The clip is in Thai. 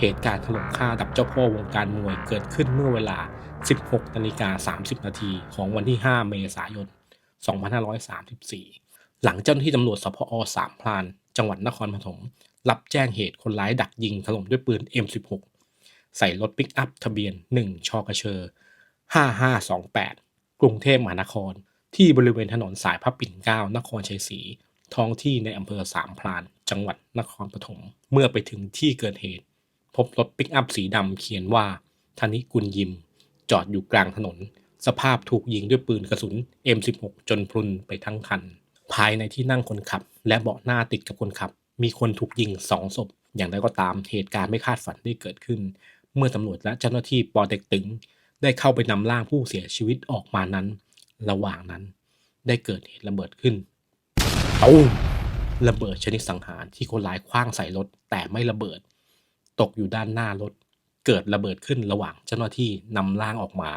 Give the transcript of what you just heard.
เหตุการณ์ถล่มฆ่าดับเจ้าพ่อวงการมวยเกิดขึ้นเมื่อเวลา 16นาฬิกา30 นาทีของวันที่ 5 เมษายน 2534 หลังเจ้าหน้าที่ตำรวจสพอสามพราน จังหวัดนครปฐมรับแจ้งเหตุคนร้ายดักยิงถล่มด้วยปืน M16 ใส่รถปิกอัพทะเบียน 1 ชกเชอ5528 กรุงเทพมหานคร ที่บริเวณถนนสายพระปิ่นเกล้านครชัยศรีท้องที่ในอำเภอสามพราน จังหวัดนครปฐม เมื่อไปถึงที่เกิดเหตุ พบรถปิกอัพสีดำเขียนว่าธนิกุลยิม จอดอยู่กลางถนน สภาพถูกยิงด้วยปืนกระสุน M16 จนพรุนไปทั้งคัน ภายในที่นั่งคนขับ และเบาะหน้าติดกับคนขับ มีคนถูกยิงสองศพ อย่างไรก็ตามเหตุการณ์ไม่คาดฝันได้เกิดขึ้น เมื่อตำรวจและเจ้าหน้าที่ปอเต็กตึง ได้เข้าไปนำร่างผู้เสียชีวิตออกมานั้น ระหว่างนั้น ได้เกิดเหตุระเบิดขึ้นตูมระเบิดชนิดสังหารที่คนร้ายคว้างใส่รถแต่ไม่ระเบิด ตกอยู่ด้านหน้ารถ เกิดระเบิดขึ้นระหว่างเจ้าหน้าที่นำร่างออกมา